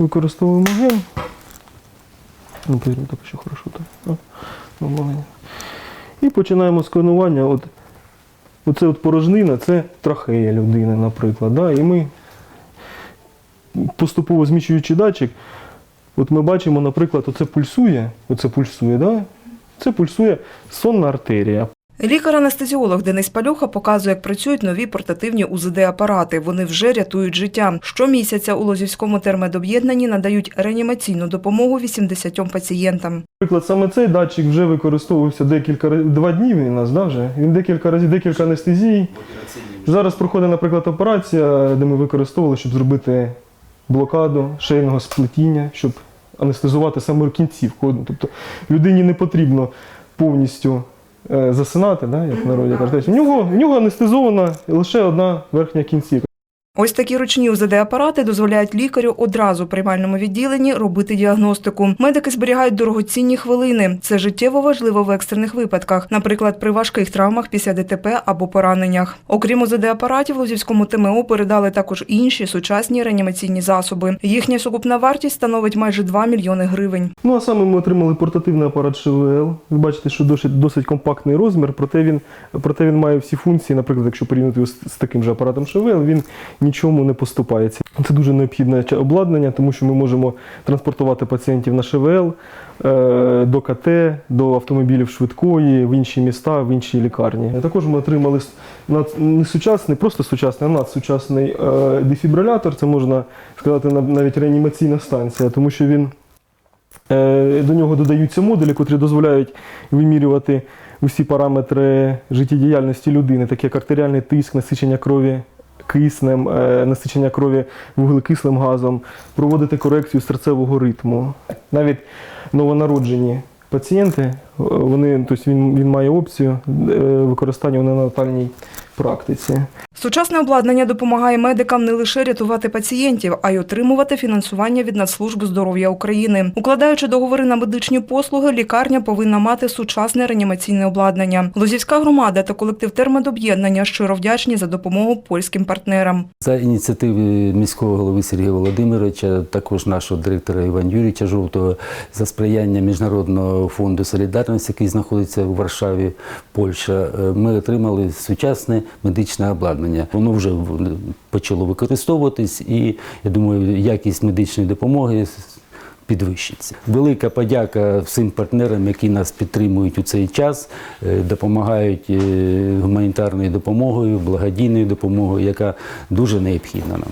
використовуємо ген. Ну, повірно, так що хорошо так. І починаємо сканування. От, оце от порожнина, це трахея людини, наприклад. Да? І ми поступово зміщуючи датчик, от ми бачимо, наприклад, оце пульсує, оце пульсує, да? це пульсує сонна артерія. Лікар-анестезіолог Денис Пальоха показує, як працюють нові портативні УЗД-апарати. Вони вже рятують життя. Щомісяця у Лозівському термедоб'єднанні надають реанімаційну допомогу 80 пацієнтам. Наприклад, саме цей датчик вже використовувався декілька два дні він нас, да, вже? Він декілька разів, декілька анестезій. Зараз проходить, наприклад, операція, де ми використовували, щоб зробити блокаду шейного сплетіння, щоб анестезувати саме кінцівку. Тобто людині не потрібно повністю засинати, да, як народі кажуть. В нього, в нього анестезована лише одна верхня кінцівка. Ось такі ручні УЗД-апарати дозволяють лікарю одразу в приймальному відділенні робити діагностику. Медики зберігають дорогоцінні хвилини. Це життєво важливо в екстрених випадках, наприклад, при важких травмах після ДТП або пораненнях. Окрім УЗД-апаратів, Лозівському ТМО передали також інші сучасні реанімаційні засоби. Їхня сукупна вартість становить майже 2 мільйони гривень. Ну а саме ми отримали портативний апарат ШВЛ. Ви бачите, що досить, досить компактний розмір, проте він, проте він має всі функції. Наприклад, якщо порівняти з таким же апаратом ШВЛ, він нічому не поступається. Це дуже необхідне обладнання, тому що ми можемо транспортувати пацієнтів на ШВЛ е, до КТ, до автомобілів швидкої, в інші міста, в інші лікарні. Також ми отримали не сучасний, просто сучасний, а надсучасний е, дефібрилятор. Це можна сказати нав- навіть реанімаційна станція, тому що він Е, До нього додаються модулі, котрі дозволяють вимірювати усі параметри життєдіяльності людини, такі як артеріальний тиск, насичення крові киснем, е, насичення крові вуглекислим газом, проводити корекцію серцевого ритму. Навіть новонароджені пацієнти, е, вони, тобто він, він має опцію е, використання у неонатальній практиці. Сучасне обладнання допомагає медикам не лише рятувати пацієнтів, а й отримувати фінансування від Нацслужби здоров'я України. Укладаючи договори на медичні послуги, лікарня повинна мати сучасне реанімаційне обладнання. Лозівська громада та колектив термедоб'єднання щиро вдячні за допомогу польським партнерам. За ініціативи міського голови Сергія Володимировича, також нашого директора Івана Юрійовича Жовтого, за сприяння Міжнародного фонду солідарності, який знаходиться у Варшаві, Польща, е, ми отримали сучасне медичне обладнання. Воно вже почало використовуватись, і я думаю, якість медичної допомоги підвищиться. Велика подяка всім партнерам, які нас підтримують у цей час, е, допомагають е, гуманітарною допомогою, благодійною допомогою, яка дуже необхідна нам.